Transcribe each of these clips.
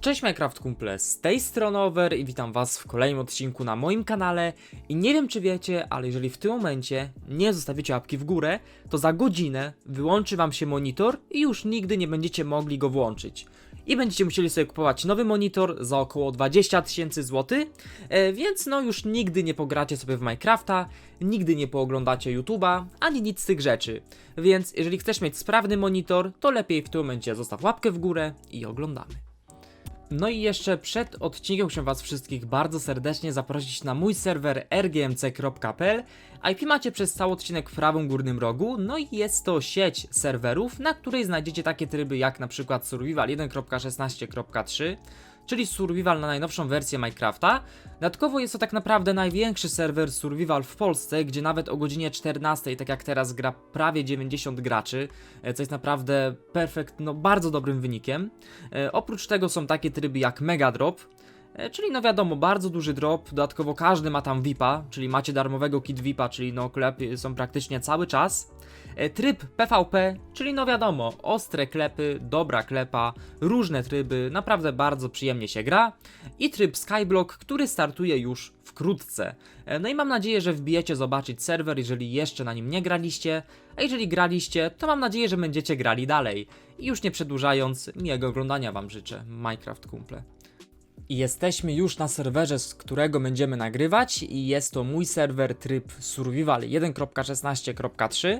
Cześć Minecraft kumple, z tej strony Over i witam was w kolejnym odcinku na moim kanale i nie wiem czy wiecie, ale jeżeli w tym momencie nie zostawicie łapki w górę, to za godzinę wyłączy wam się monitor i już nigdy nie będziecie mogli go włączyć. I będziecie musieli sobie kupować nowy monitor za około 20 tysięcy złotych, e, więc no już nigdy nie pogracie sobie w Minecrafta, nigdy nie pooglądacie YouTube'a, ani nic z tych rzeczy. Więc jeżeli chcesz mieć sprawny monitor, to lepiej w tym momencie zostaw łapkę w górę i oglądamy. No i jeszcze przed odcinkiem chciałem Was wszystkich bardzo serdecznie zaprosić na mój serwer rgmc.pl. IP macie przez cały odcinek w prawym górnym rogu, no i jest to sieć serwerów, na której znajdziecie takie tryby jak na przykład Survival 1.16.3, czyli Survival na najnowszą wersję Minecrafta. Dodatkowo jest to tak naprawdę największy serwer Survival w Polsce, gdzie nawet o godzinie 14, tak jak teraz, gra prawie 90 graczy, e, co jest naprawdę perfekt, no bardzo dobrym wynikiem. E, oprócz tego są takie tryby jak Mega Drop, czyli no wiadomo, bardzo duży drop, dodatkowo każdy ma tam VIPa, czyli macie darmowego kit VIPa, czyli no klepy są praktycznie cały czas. E, Tryb PvP, czyli no wiadomo, ostre klepy, dobra klepa, różne tryby, naprawdę bardzo przyjemnie się gra. I tryb Skyblock, który startuje już wkrótce. E, No i mam nadzieję, że wbijecie zobaczyć serwer, jeżeli jeszcze na nim nie graliście, a jeżeli graliście, to mam nadzieję, że będziecie grali dalej. I już nie przedłużając, miłego oglądania Wam życzę, Minecraft kumple. I jesteśmy już na serwerze, z którego będziemy nagrywać i jest to mój serwer tryb Survival 1.16.3.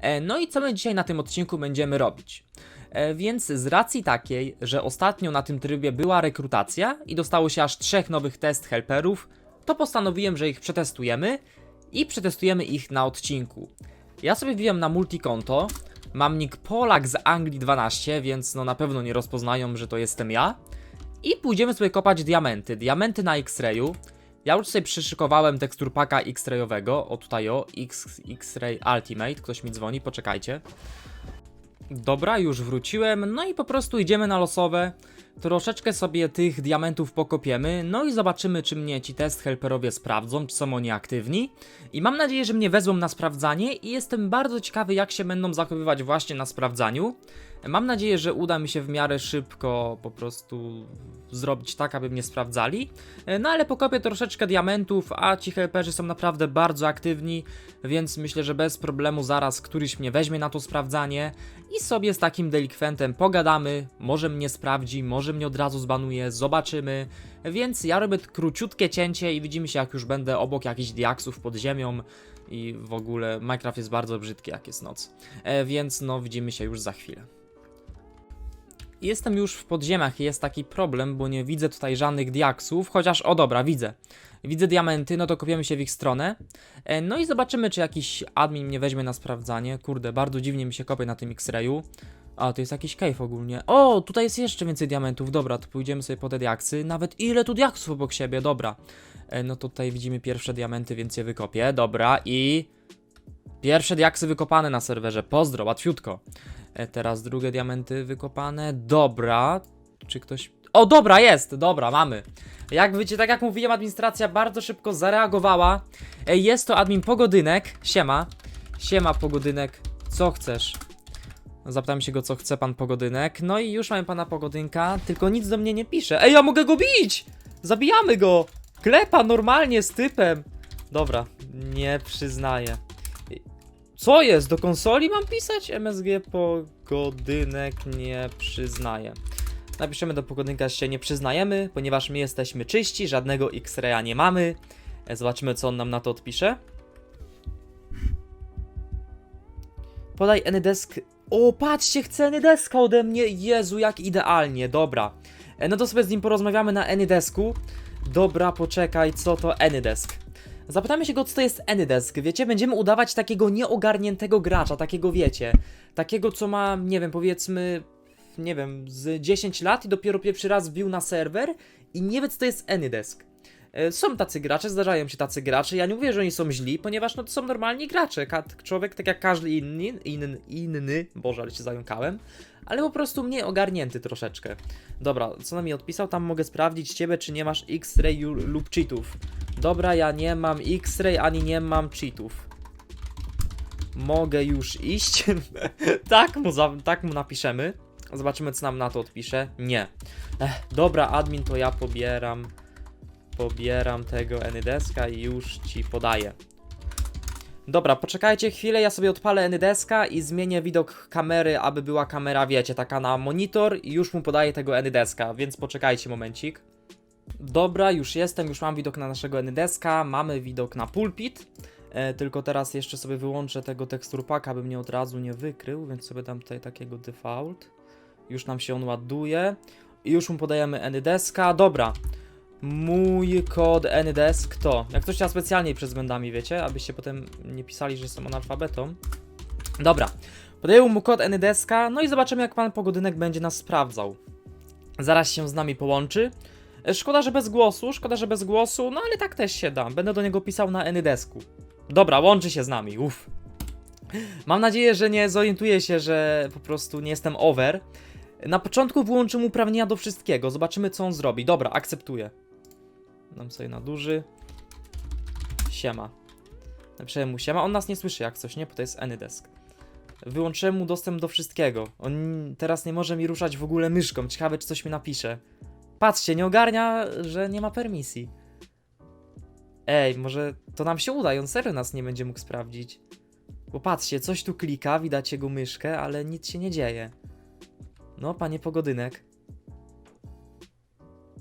E, No i co my dzisiaj na tym odcinku będziemy robić? E, Więc z racji takiej, że ostatnio na tym trybie była rekrutacja i dostało się aż trzech nowych test helperów, to postanowiłem, że ich przetestujemy i przetestujemy ich na odcinku. Ja sobie wbiłem na multikonto, mam nick Polak z Anglii 12, więc no na pewno nie rozpoznają, że to jestem ja. I pójdziemy sobie kopać diamenty. Diamenty na X-Rayu. Ja już sobie przyszykowałem tekstur paka X-Rayowego. O tutaj o, X-Ray Ultimate. Ktoś mi dzwoni, poczekajcie. Dobra, już wróciłem. No i po prostu idziemy na losowe. Troszeczkę sobie tych diamentów pokopiemy. No i zobaczymy, czy mnie ci test helperowie sprawdzą, czy są oni aktywni. I mam nadzieję, że mnie wezmą na sprawdzanie. I jestem bardzo ciekawy, jak się będą zachowywać właśnie na sprawdzaniu. Mam nadzieję, że uda mi się w miarę szybko po prostu zrobić tak, aby mnie sprawdzali. E, No ale pokopię troszeczkę diamentów, a ci helperzy są naprawdę bardzo aktywni, więc myślę, że bez problemu zaraz któryś mnie weźmie na to sprawdzanie i sobie z takim delikwentem pogadamy. Może mnie sprawdzi, może mnie od razu zbanuje, zobaczymy. Więc ja robię króciutkie cięcie i widzimy się jak już będę obok jakichś diaksów pod ziemią. I w ogóle Minecraft jest bardzo brzydki jak jest noc. E, więc no widzimy się już za chwilę. Jestem już w podziemiach i jest taki problem, bo nie widzę tutaj żadnych diaksów, chociaż o dobra, widzę. Widzę diamenty, no to kopiemy się w ich stronę. E, No i zobaczymy, czy jakiś admin mnie weźmie na sprawdzanie. Kurde, bardzo dziwnie mi się kopie na tym X-rayu. A, to jest jakiś cave ogólnie. O, tutaj jest jeszcze więcej diamentów. Dobra, to pójdziemy sobie po te diaksy. Nawet ile tu diaksów obok siebie, dobra. E, No tutaj widzimy pierwsze diamenty, więc je wykopię. Dobra, i... Pierwsze diaksy wykopane na serwerze. Pozdro, łatwiutko. E, Teraz drugie diamenty wykopane. Dobra. Czy ktoś. O, dobra, jest! Dobra, mamy. Jak wiecie, tak jak mówiłem, administracja bardzo szybko zareagowała. E, Jest to admin Pogodynek. Siema. Siema, Pogodynek. Co chcesz? Zapytałem się go, co chce pan Pogodynek. No i już mamy pana Pogodynka, tylko nic do mnie nie pisze. Ej, ja mogę go bić! Zabijamy go! Klepa normalnie z typem. Dobra, nie przyznaję. Co jest? Do konsoli mam pisać? MSG Pogodynek nie przyznaje. Napiszemy do Pogodynka, że się nie przyznajemy, ponieważ my jesteśmy czyści, żadnego X-raya nie mamy. E, Zobaczymy, co on nam na to odpisze. Podaj Anydesk. O, patrzcie, chce Anydeska ode mnie. Jezu, jak idealnie, dobra. E, No to sobie z nim porozmawiamy na Anydesku. Dobra, poczekaj, co to Anydesk? Zapytamy się go, co to jest Anydesk. Wiecie, będziemy udawać takiego nieogarniętego gracza, takiego wiecie, takiego, co ma, nie wiem, powiedzmy, nie wiem, z 10 lat i dopiero pierwszy raz wbił na serwer i nie wie, co to jest Anydesk. E, Są tacy gracze, zdarzają się tacy gracze. Ja nie mówię, że oni są źli, ponieważ no to są normalni gracze. Człowiek, tak jak każdy inny, inny, inny, boże, ale się zająkałem, ale po prostu mniej ogarnięty troszeczkę. Dobra, co na mi odpisał? Tam mogę sprawdzić ciebie, czy nie masz X-ray lub cheatów. Dobra, ja nie mam X-ray ani nie mam cheatów. Mogę już iść. tak, mu za, tak mu napiszemy. Zobaczymy, co nam na to odpisze. Nie. Ech, dobra, admin, to ja pobieram. Pobieram tego Anydeska i już ci podaję. Dobra, poczekajcie chwilę, ja sobie odpalę Anydeska i zmienię widok kamery, aby była kamera, wiecie, taka na monitor i już mu podaję tego Anydeska, więc poczekajcie momencik. Dobra, już jestem, już mam widok na naszego Anydeska, mamy widok na pulpit. E, tylko teraz jeszcze sobie wyłączę tego teksturpaka, aby mnie od razu nie wykrył, więc sobie dam tutaj takiego default. Już nam się on ładuje. I już mu podajemy Anydeska. Dobra. Mój kod Anydesk to. Jak ktoś chciał specjalnie przed względami, wiecie, abyście potem nie pisali, że jestem analfabetą. Dobra. Podaję mu kod Anydeska, no i zobaczymy, jak pan Pogodynek będzie nas sprawdzał. Zaraz się z nami połączy. E, Szkoda, że bez głosu, szkoda, że bez głosu, no ale tak też się da. Będę do niego pisał na Anydesku. Dobra, łączy się z nami, uff. Mam nadzieję, że nie zorientuje się, że po prostu nie jestem over. Na początku wyłączę mu uprawnienia do wszystkiego, zobaczymy co on zrobi. Dobra, akceptuję. Dam sobie na duży. Siema. Napiszę mu siema, on nas nie słyszy jak coś, nie? Bo to jest Anydesk. Wyłączyłem mu dostęp do wszystkiego. On teraz nie może mi ruszać w ogóle myszką. Ciekawe, czy coś mi napisze. Patrzcie, nie ogarnia, że nie ma permisji. Ej, może to nam się uda i on serio nas nie będzie mógł sprawdzić. Bo patrzcie, coś tu klika, widać jego myszkę, ale nic się nie dzieje. No, panie Pogodynek.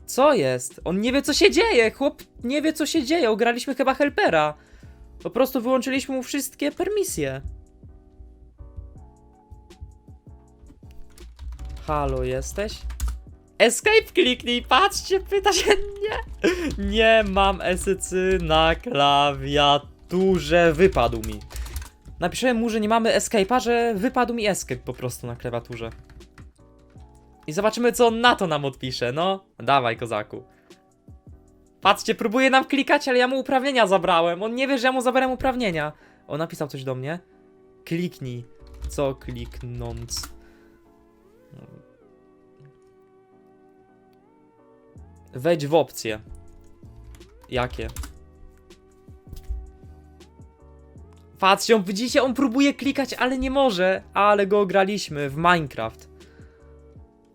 Co jest? On nie wie, co się dzieje! Chłop nie wie, co się dzieje. Ograliśmy chyba helpera. Po prostu wyłączyliśmy mu wszystkie permisje. Halo, jesteś? Escape kliknij, patrzcie, pyta się nie. Nie mam esycy na klawiaturze, wypadł mi. Napiszemy mu, że nie mamy escape'a, że wypadł mi escape po prostu na klawiaturze. I zobaczymy, co on na to nam odpisze, no. Dawaj, kozaku. Patrzcie, próbuje nam klikać, ale ja mu uprawnienia zabrałem. On nie wie, że ja mu zabrałem uprawnienia. On napisał coś do mnie. Kliknij. Co kliknąc? Wejdź w opcje. Jakie? Patrzcie, on, widzicie, on próbuje klikać, ale nie może. Ale go graliśmy w Minecraft.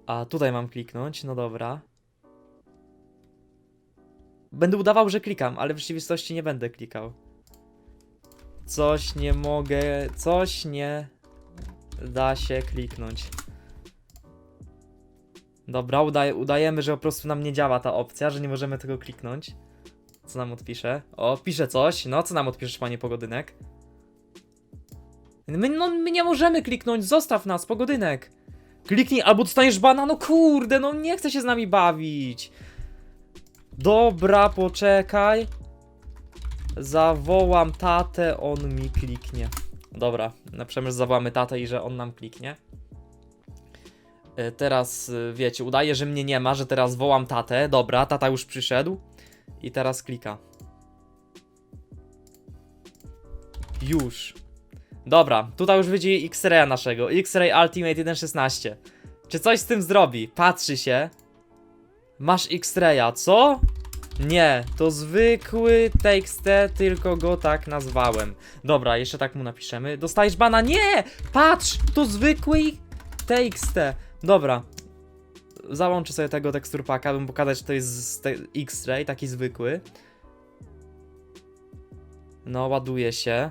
A tutaj mam kliknąć, no dobra. Będę udawał, że klikam, ale w rzeczywistości nie będę klikał. Coś nie mogę, coś nie da się kliknąć. Dobra, udaj, udajemy, że po prostu nam nie działa ta opcja, że nie możemy tego kliknąć. Co nam odpisze? O, pisze coś. No, co nam odpiszesz, panie Pogodynek? My, no, my nie możemy kliknąć, zostaw nas, Pogodynek. Kliknij, albo dostaniesz bana, no kurde, no nie chcę się z nami bawić. Dobra, poczekaj. Zawołam tatę, on mi kliknie. Dobra, napiszemy, że zawołamy tatę i że on nam kliknie. E, Teraz, y, wiecie, udaje, że mnie nie ma, że teraz wołam tatę. Dobra, tata już przyszedł. I teraz klika. Już. Dobra, tutaj już wyjdzie X-Raya naszego. X-Ray Ultimate 1.16. Czy coś z tym zrobi? Patrzy się. Masz X-Raya, co? Nie, to zwykły TXT, tylko go tak nazwałem. Dobra, jeszcze tak mu napiszemy. Dostajesz bana? Nie! Patrz! To zwykły TXT. Dobra. Załączę sobie tego teksturpaka, bym pokazać, że to jest X-Ray, taki zwykły. No, ładuje się.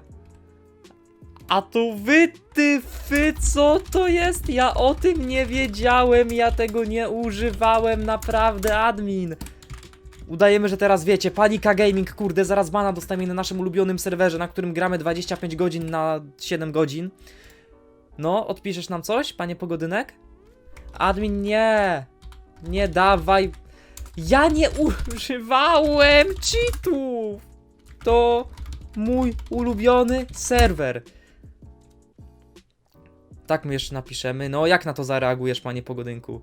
A tu wy, ty, fy, co to jest? Ja o tym nie wiedziałem, ja tego nie używałem, naprawdę, admin. Udajemy, że teraz wiecie, Panika Gaming, kurde, zaraz bana dostaniemy na naszym ulubionym serwerze, na którym gramy 25 godzin na 7 godzin. No, odpiszesz nam coś, panie Pogodynek? Admin, nie. Nie dawaj. Ja nie używałem cheatów. To mój ulubiony serwer. Tak my jeszcze napiszemy. No, jak na to zareagujesz, panie Pogodynku?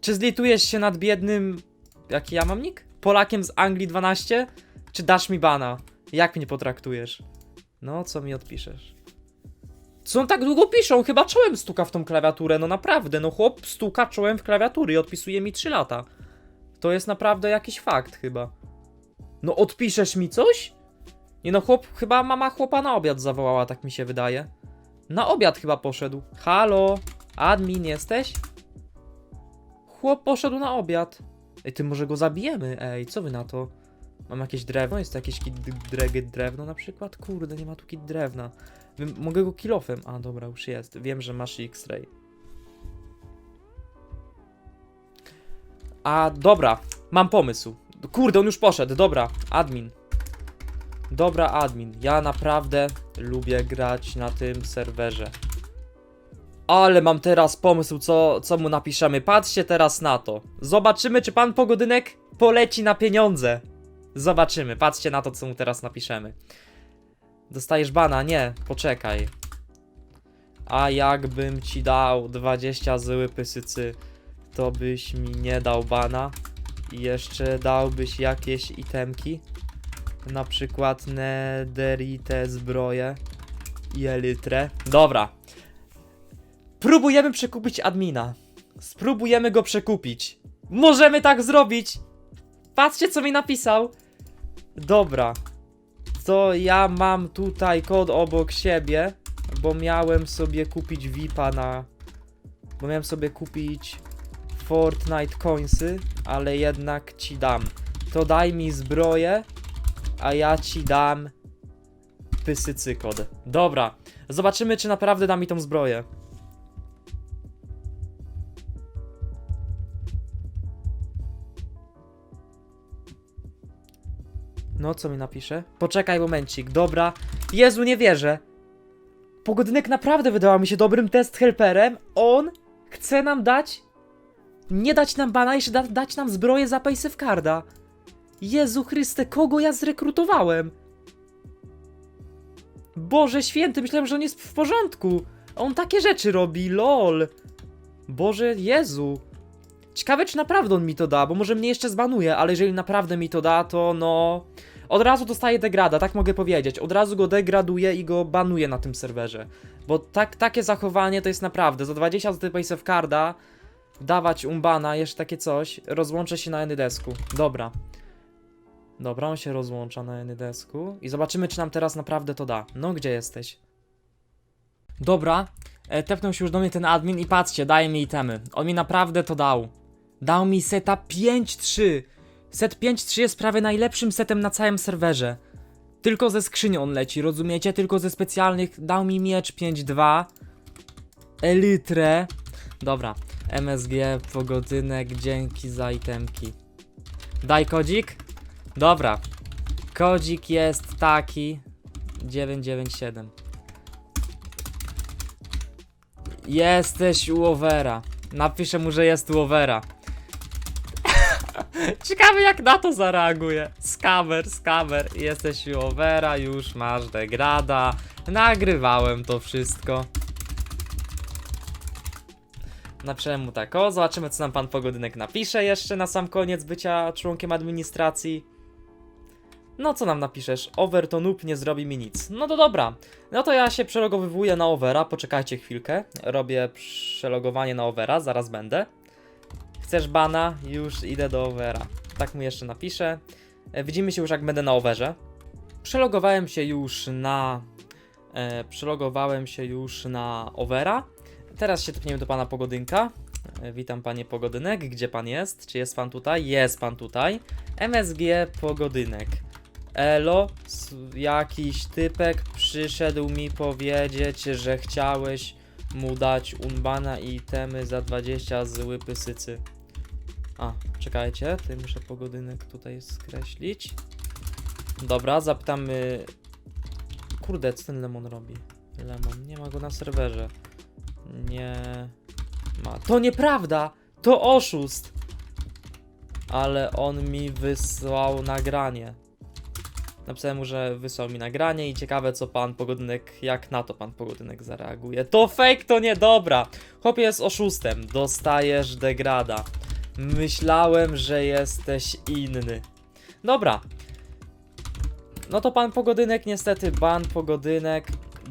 Czy zlitujesz się nad biednym... Jaki ja mam nick? Polakiem z Anglii 12? Czy dasz mi bana? Jak mnie potraktujesz? No, co mi odpiszesz? Co on tak długo piszą? Chyba czołem stuka w tą klawiaturę, no naprawdę, no chłop stuka czołem w klawiatury i odpisuje mi 3 lata. To jest naprawdę jakiś fakt chyba. No odpiszesz mi coś? Nie no, chłop, chyba mama chłopa na obiad zawołała, tak mi się wydaje. Na obiad chyba poszedł. Halo? Admin jesteś? chłop poszedł na obiad. Ej, ty może go zabijemy, ej, co wy na to? Mam jakieś drewno? Jest to jakieś kit drewno na przykład? Kurde, nie ma tu kit drewna. Mogę go kilofem. A, dobra, już jest. Wiem, że masz X-ray. A, dobra, mam pomysł. Kurde, on już poszedł, dobra, admin. Dobra, admin. Ja naprawdę lubię grać na tym serwerze. Ale mam teraz pomysł, co, co mu napiszemy. Patrzcie teraz na to. Zobaczymy, czy pan Pogodynek poleci na pieniądze. Zobaczymy. Patrzcie na to, co mu teraz napiszemy. Dostajesz bana? Nie, poczekaj. A jakbym ci dał 20 zły pysycy, to byś mi nie dał bana. I jeszcze dałbyś jakieś itemki. Na przykład nederite zbroje i elytrę. Dobra. Próbujemy przekupić admina. Spróbujemy go przekupić. Możemy tak zrobić. Patrzcie, co mi napisał. Dobra. To ja mam tutaj kod obok siebie, bo miałem sobie kupić VIPa na. Bo miałem sobie kupić Fortnite coinsy, ale jednak ci dam. To daj mi zbroję, a ja ci dam pysycy kod. Dobra. Zobaczymy, czy naprawdę da mi tą zbroję. No, co mi napisze? Poczekaj momencik, dobra. Jezu, nie wierzę. Pogodynek naprawdę wydała mi się dobrym test helperem. On chce nam dać. Nie dać nam bana, jeszcze da, dać nam zbroję za Paysafe Carda. Jezu Chryste, kogo ja zrekrutowałem? Boże święty, myślałem, że on jest w porządku. On takie rzeczy robi, lol. Boże Jezu. Ciekawe, czy naprawdę on mi to da, bo może mnie jeszcze zbanuje, ale jeżeli naprawdę mi to da, to no. Od razu dostaje degrada, tak mogę powiedzieć. Od razu go degraduję i go banuję na tym serwerze. Bo tak, takie zachowanie to jest naprawdę. Za 20 zł Paysafe Carda dawać umbana, jeszcze takie coś. Rozłączę się na Enydesku. Dobra. Dobra, on się rozłącza na Enydesku. I zobaczymy, czy nam teraz naprawdę to da. No, gdzie jesteś? Dobra, e, tepnął się już do mnie ten admin i patrzcie, daje mi itemy. On mi naprawdę to dał. Dał mi seta 5-3. Set 5-3 jest prawie najlepszym setem na całym serwerze. Tylko ze skrzyni on leci, rozumiecie? Tylko ze specjalnych. Dał mi miecz 5-2. Elytrę. Dobra, MSG, pogodynek, dzięki za itemki. Daj kodzik? Dobra. Kodzik jest taki. 997. Jesteś u Overa. Napiszę mu, że jest u Overa. Jak na to zareaguje. Skamer, skamer. Jesteś u Overa, już masz degrada. Nagrywałem to wszystko. Napiszę mu tak, o, zobaczymy co nam pan Pogodynek napisze jeszcze na sam koniec bycia członkiem administracji. No co nam napiszesz? Over to noob nie zrobi mi nic. No to dobra. No to ja się przelogowywuję na Overa, poczekajcie chwilkę. Robię przelogowanie na Overa, zaraz będę. Chcesz bana? Już idę do Overa. Tak mu jeszcze napiszę. E, Widzimy się już jak będę na Overze. Przelogowałem się już na... E, przelogowałem się już na Overa. Teraz się tepniemy do pana Pogodynka. E, Witam panie Pogodynek, gdzie pan jest? Czy jest pan tutaj? Jest pan tutaj. MSG Pogodynek. Elo, jakiś typek przyszedł mi powiedzieć, że chciałeś mu dać unbana i temy za 20 zły pysycy. A, czekajcie, ty muszę pogodynek tutaj skreślić. Dobra, zapytamy. Kurde, co ten lemon robi? Lemon, nie ma go na serwerze. Nie ma. To nieprawda! To oszust! Ale on mi wysłał nagranie. Napisałem mu, że wysłał mi nagranie i ciekawe co pan Pogodynek, jak na to pan Pogodynek zareaguje. To fake, to niedobra! Chłopie jest oszustem, dostajesz degrada. Myślałem, że jesteś inny. Dobra. No to pan Pogodynek, niestety, ban Pogodynek,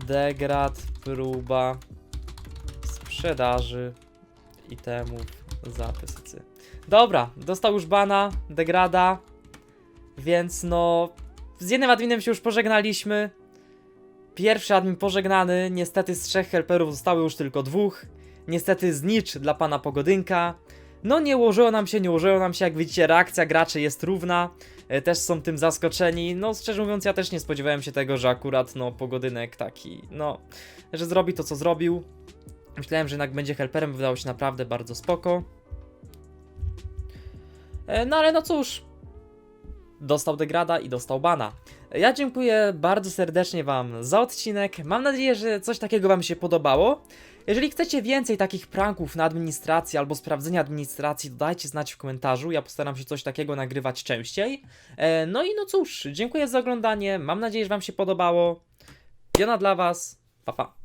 degrad, próba sprzedaży itemów za. Dobra, dostał już bana, degrada, więc no z jednym adminem się już pożegnaliśmy. Pierwszy admin pożegnany. Niestety z trzech helperów zostało już tylko dwóch. Niestety znicz dla pana Pogodynka. No nie ułożyło nam się, nie ułożyło nam się, jak widzicie reakcja graczy jest równa, e, też są tym zaskoczeni, no szczerze mówiąc ja też nie spodziewałem się tego, że akurat no pogodynek taki, no, że zrobi to co zrobił. Myślałem, że jednak będzie helperem, wydało się naprawdę bardzo spoko. E, No ale no cóż, dostał degrada i dostał bana. Ja dziękuję bardzo serdecznie Wam za odcinek. Mam nadzieję, że coś takiego Wam się podobało. Jeżeli chcecie więcej takich pranków na administracji albo sprawdzenia administracji, to dajcie znać w komentarzu. Ja postaram się coś takiego nagrywać częściej. E, no i no cóż, dziękuję za oglądanie. Mam nadzieję, że Wam się podobało. Piona dla Was. Pa pa.